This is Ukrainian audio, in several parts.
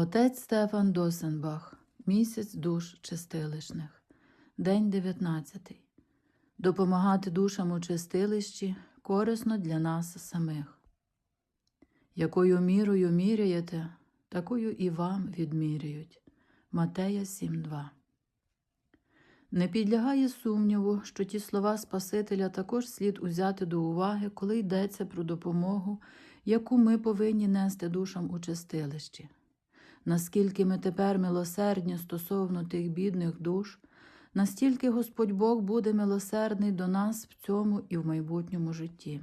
Отець Стефан Досенбах. Місяць душ чистилищних. День 19. Допомагати душам у чистилищі корисно для нас самих. Якою мірою міряєте, такою і вам відміряють. Матея 7.2 Не підлягає сумніву, що ті слова Спасителя також слід узяти до уваги, коли йдеться про допомогу, яку ми повинні нести душам у чистилищі. Наскільки ми тепер милосердні стосовно тих бідних душ, настільки Господь Бог буде милосердний до нас в цьому і в майбутньому житті.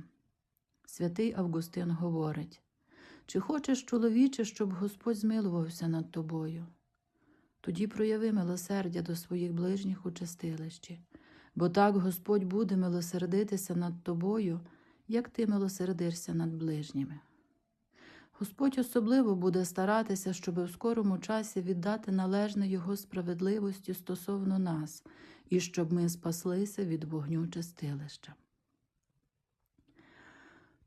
Святий Августин говорить чи хочеш, чоловіче, щоб Господь змилувався над тобою? Тоді прояви милосердя до своїх ближніх у чистилищі, бо так Господь буде милосердитися над тобою, як ти милосердишся над ближніми. Господь особливо буде старатися, щоб в скорому часі віддати належне Його справедливості стосовно нас, і щоб ми спаслися від вогню чистилища.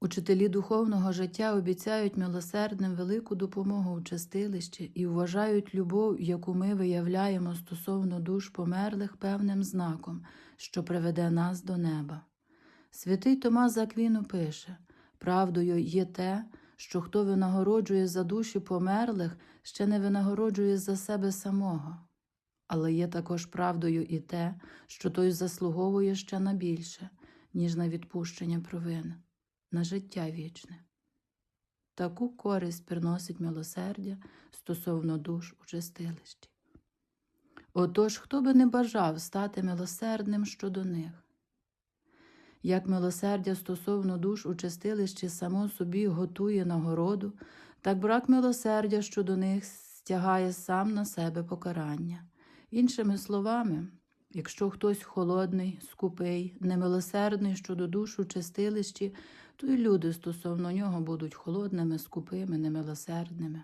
Учителі духовного життя обіцяють милосердним велику допомогу у чистилищі і вважають любов, яку ми виявляємо стосовно душ померлих певним знаком, що приведе нас до неба. Святий Томас Заквіну пише правдою є те, що хто винагороджує за душі померлих, ще не винагороджує за себе самого. Але є також правдою і те, що той заслуговує ще на більше, ніж на відпущення провин, на життя вічне. Таку користь приносить милосердя стосовно душ у чистилищі. Отож, хто би не бажав стати милосердним щодо них, як милосердя стосовно душ у чистилищі само собі готує нагороду, так брак милосердя щодо них стягає сам на себе покарання. Іншими словами, якщо хтось холодний, скупий, немилосердний щодо душ у чистилищі, то й люди стосовно нього будуть холодними, скупими, немилосердними.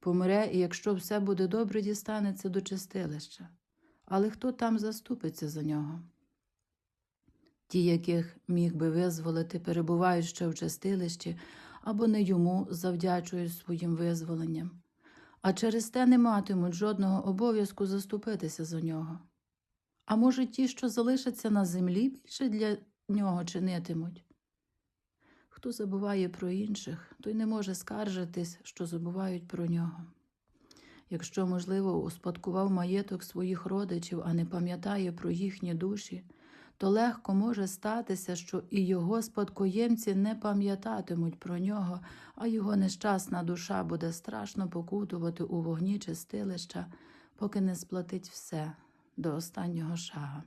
Помре, і якщо все буде добре, дістанеться до чистилища. Але хто там заступиться за нього? Ті, яких міг би визволити, перебувають ще в чистилищі, або не йому завдячують своїм визволенням, а через те не матимуть жодного обов'язку заступитися за нього. А може, ті, що залишаться на землі, більше для нього чинитимуть. Хто забуває про інших, той не може скаржитись, що забувають про нього. Якщо, можливо, успадкував маєток своїх родичів, а не пам'ятає про їхні душі, то легко може статися, що і його спадкоємці не пам'ятатимуть про нього, а його нещасна душа буде страшно покутувати у вогні чистилища, поки не сплатить все до останнього шага.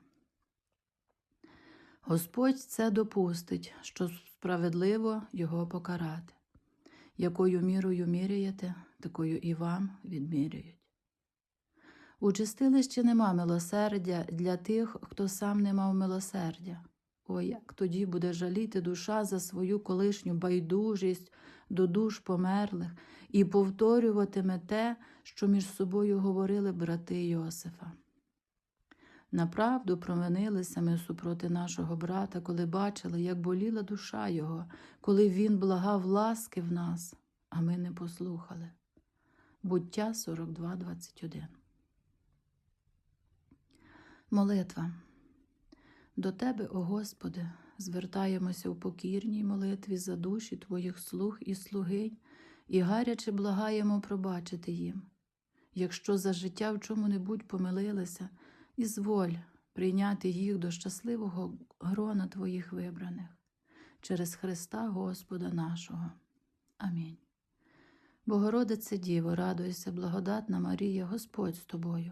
Господь це допустить, що справедливо його покарати. Якою мірою міряєте, такою і вам відміряють. У чистилищі нема милосердя для тих, хто сам не мав милосердя. О, як тоді буде жаліти душа за свою колишню байдужість до душ померлих і повторюватиме те, що між собою говорили брати Йосифа. Направду провинилися ми супроти нашого брата, коли бачили, як боліла душа його, коли він благав ласки в нас, а ми не послухали. Буття 42.21 Молитва. До Тебе, о Господи, звертаємося у покірній молитві за душі Твоїх слуг і слугинь і гаряче благаємо пробачити їм. Якщо за життя в чому-небудь помилилися, ізволь прийняти їх до щасливого грона Твоїх вибраних через Христа Господа нашого. Амінь. Богородице Діво, радуйся, благодатна Марія, Господь з тобою.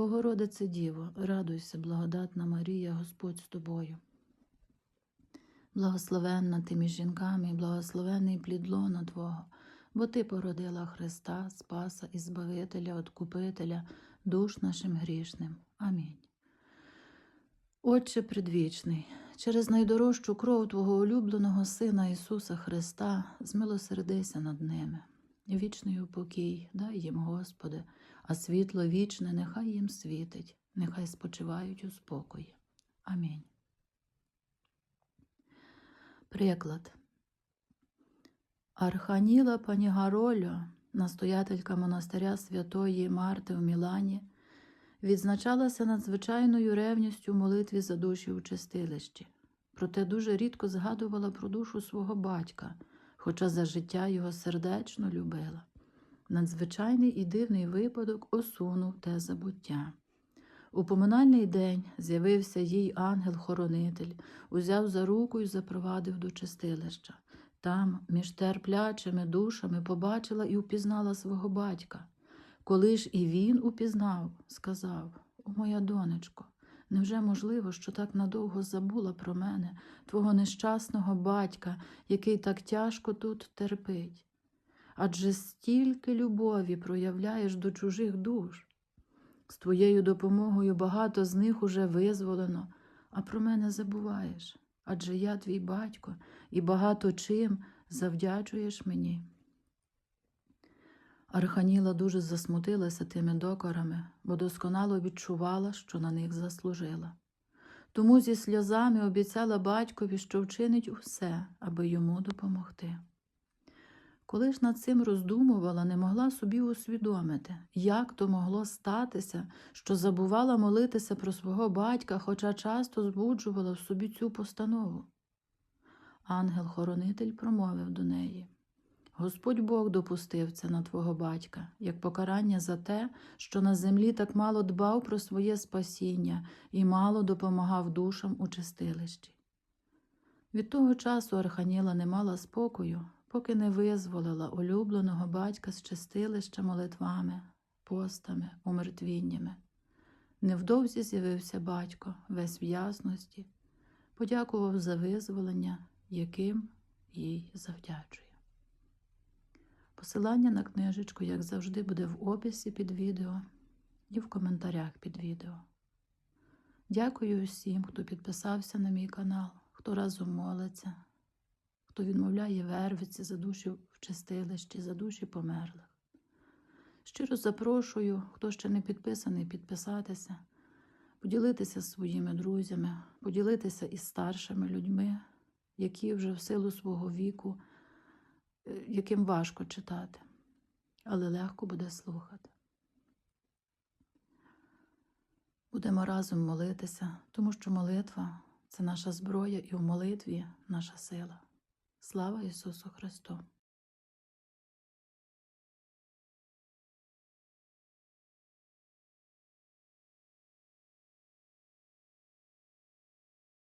Богородице Діво, радуйся, благодатна Марія, Господь з тобою. Благословенна ти між жінками, і благословений плід лона Твого, бо Ти породила Христа, Спаса і Збавителя, Откупителя, душ нашим грішним. Амінь. Отче предвічний, через найдорожчу кров Твого улюбленого Сина Ісуса Христа, змилосердися над ними. Вічний упокій, дай їм, Господи, а світло вічне нехай їм світить, нехай спочивають у спокої. Амінь. Приклад. Арханіла Панігарольо, настоятелька монастиря святої Марти в Мілані, відзначалася надзвичайною ревністю в молитві за душі у чистилищі, проте дуже рідко згадувала про душу свого батька, хоча за життя його сердечно любила. Надзвичайний і дивний випадок осунув те забуття. У поминальний день з'явився їй ангел-хоронитель, узяв за руку і запровадив до чистилища. Там, між терплячими душами, побачила і упізнала свого батька. Коли ж і він упізнав, сказав: О, моя донечко, невже можливо, що так надовго забула про мене, твого нещасного батька, який так тяжко тут терпить? Адже стільки любові проявляєш до чужих душ. З твоєю допомогою багато з них уже визволено, а про мене забуваєш. Адже я твій батько і багато чим завдячуєш мені. Арханіла дуже засмутилася тими докорами, бо досконало відчувала, що на них заслужила. Тому зі сльозами обіцяла батькові, що вчинить усе, аби йому допомогти. Коли ж над цим роздумувала, не могла собі усвідомити, як то могло статися, що забувала молитися про свого батька, хоча часто збуджувала в собі цю постанову. Ангел-хоронитель промовив до неї Господь Бог допустив це на твого батька, як покарання за те, що на землі так мало дбав про своє спасіння і мало допомагав душам у чистилищі. Від того часу Арханіла не мала спокою, поки не визволила улюбленого батька з чистилища молитвами, постами, умертвіннями. Невдовзі з'явився батько, весь в ясності, подякував за визволення, яким їй завдячує. Посилання на книжечку, як завжди, буде в описі під відео і в коментарях під відео. Дякую усім, хто підписався на мій канал, хто разом молиться, хто відмовляє вервиці за душі в чистилищі, за душі померлих. Щиро запрошую, хто ще не підписаний, підписатися, поділитися зі своїми друзями, поділитися із старшими людьми, які вже в силу свого віку, е, яким важко читати. але легко буде слухати. Будемо разом молитися, тому що молитва це наша зброя і в молитві наша сила. Слава Ісусу Христу!